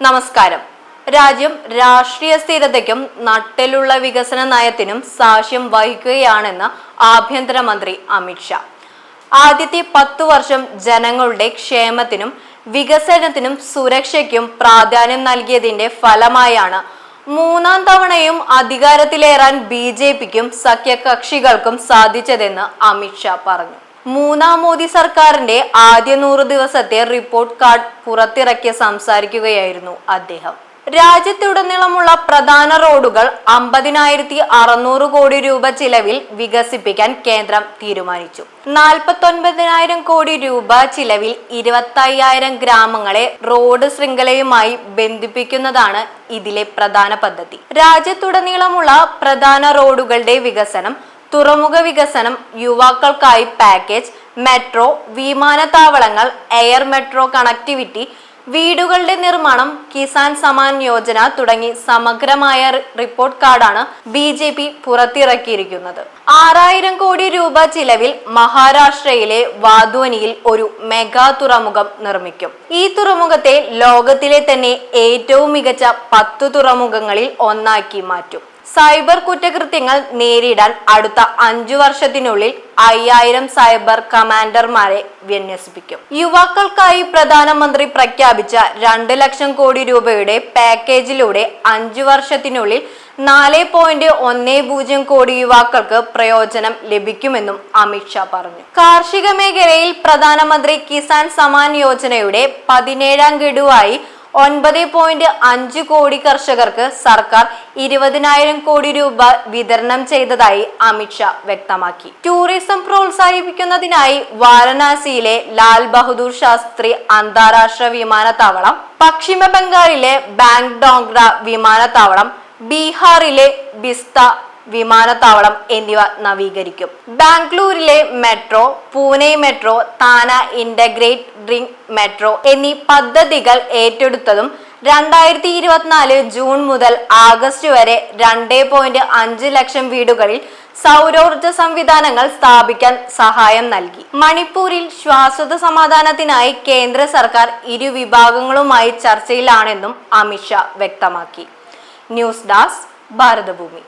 നമസ്കാരം. രാജ്യം രാഷ്ട്രീയ സ്ഥിരതയ്ക്കും നട്ടിലുള്ള വികസന നയത്തിനും സാക്ഷ്യം വഹിക്കുകയാണെന്ന് ആഭ്യന്തരമന്ത്രി അമിത്ഷാ ആദ്യത്തെ പത്തു വർഷം ജനങ്ങളുടെ ക്ഷേമത്തിനും വികസനത്തിനും സുരക്ഷയ്ക്കും പ്രാധാന്യം നൽകിയതിന്റെ ഫലമായാണ് മൂന്നാം തവണയും അധികാരത്തിലേറാൻ ബി ജെ പിക്കും സഖ്യകക്ഷികൾക്കും സാധിച്ചതെന്ന് അമിത്ഷാ പറഞ്ഞു. മൂന്നാം മോദി സർക്കാരിന്റെ ആദ്യ നൂറ് ദിവസത്തെ റിപ്പോർട്ട് കാർഡ് പുറത്തിറക്കി സംസാരിക്കുകയായിരുന്നു അദ്ദേഹം. രാജ്യത്തുടനീളമുള്ള പ്രധാന റോഡുകൾ അമ്പതിനായിരത്തി അറുന്നൂറ് കോടി രൂപ ചിലവിൽ വികസിപ്പിക്കാൻ കേന്ദ്രം തീരുമാനിച്ചു. നാൽപ്പത്തൊൻപതിനായിരം കോടി രൂപ ചിലവിൽ ഇരുപത്തയ്യായിരം ഗ്രാമങ്ങളെ റോഡ് ശൃംഖലയുമായി ബന്ധിപ്പിക്കുന്നതാണ് ഇതിലെ പ്രധാന പദ്ധതി. രാജ്യത്തുടനീളമുള്ള പ്രധാന റോഡുകളുടെ വികസനം തുറമുഖ വികസനം യുവാക്കൾക്കായി പാക്കേജ് മെട്രോ വിമാനത്താവളങ്ങൾ എയർ മെട്രോ കണക്ടിവിറ്റി വീടുകളുടെ നിർമ്മാണം കിസാൻ സമാൻ യോജന തുടങ്ങി സമഗ്രമായ റിപ്പോർട്ട് കാർഡാണ് ബി ജെ പി പുറത്തിറക്കിയിരിക്കുന്നത്. ആറായിരം കോടി രൂപ ചിലവിൽ മഹാരാഷ്ട്രയിലെ വാധ്വനിയിൽ ഒരു മെഗാ തുറമുഖം നിർമ്മിക്കും. ഈ തുറമുഖത്തെ ലോകത്തിലെ തന്നെ ഏറ്റവും മികച്ച പത്തു തുറമുഖങ്ങളിൽ ഒന്നാക്കി മാറ്റും. സൈബർ കുറ്റകൃത്യങ്ങൾ നേരിടാൻ അടുത്ത അഞ്ചു വർഷത്തിനുള്ളിൽ അയ്യായിരം സൈബർ കമാൻഡർമാരെ വിന്യസിപ്പിക്കും. യുവാക്കൾക്കായി പ്രധാനമന്ത്രി പ്രഖ്യാപിച്ച രണ്ട് ലക്ഷം കോടി രൂപയുടെ പാക്കേജിലൂടെ അഞ്ചു വർഷത്തിനുള്ളിൽ നാല് പോയിന്റ് ഒന്ന് പൂജ്യം കോടി യുവാക്കൾക്ക് പ്രയോജനം ലഭിക്കുമെന്നും അമിത്ഷാ പറഞ്ഞു. കാർഷിക മേഖലയിൽ പ്രധാനമന്ത്രി കിസാൻ സമാൻ യോജനയുടെ പതിനേഴാം ഗഡുവായി ഒൻപത് പോയിന്റ് അഞ്ച് കോടി കർഷകർക്ക് സർക്കാർ ഇരുപതിനായിരം കോടി രൂപ വിതരണം ചെയ്തതായി അമിത്ഷാ വ്യക്തമാക്കി. ടൂറിസം പ്രോത്സാഹിപ്പിക്കുന്നതിനായി വാരണാസിയിലെ ലാൽ ബഹദൂർ ശാസ്ത്രി അന്താരാഷ്ട്ര വിമാനത്താവളം പശ്ചിമ ബംഗാളിലെ ബാങ്ക് ഡോങ്ര വിമാനത്താവളം ബീഹാറിലെ ബിസ്ത വിമാനത്താവളം എന്നിവ നവീകരിക്കും. ബാംഗ്ലൂരിലെ metro Pune metro Thane integrate ring metro എന്നീ പദ്ധതികൾ ഏറ്റെടുത്തതും രണ്ടായിരത്തി ഇരുപത്തിനാല് ജൂൺ മുതൽ ആഗസ്റ്റ് വരെ രണ്ടേ പോയിന്റ് അഞ്ച് ലക്ഷം വീടുകളിൽ സൗരോർജ സംവിധാനങ്ങൾ സ്ഥാപിക്കാൻ സഹായം നൽകി. മണിപ്പൂരിൽ ശ്വാസത സമാധാനത്തിനായി കേന്ദ്ര സർക്കാർ ഇരു വിഭാഗങ്ങളുമായി ചർച്ചയിലാണെന്നും അമിത്ഷാ വ്യക്തമാക്കി. ന്യൂസ് ഡാസ് ഭാരതഭൂമി.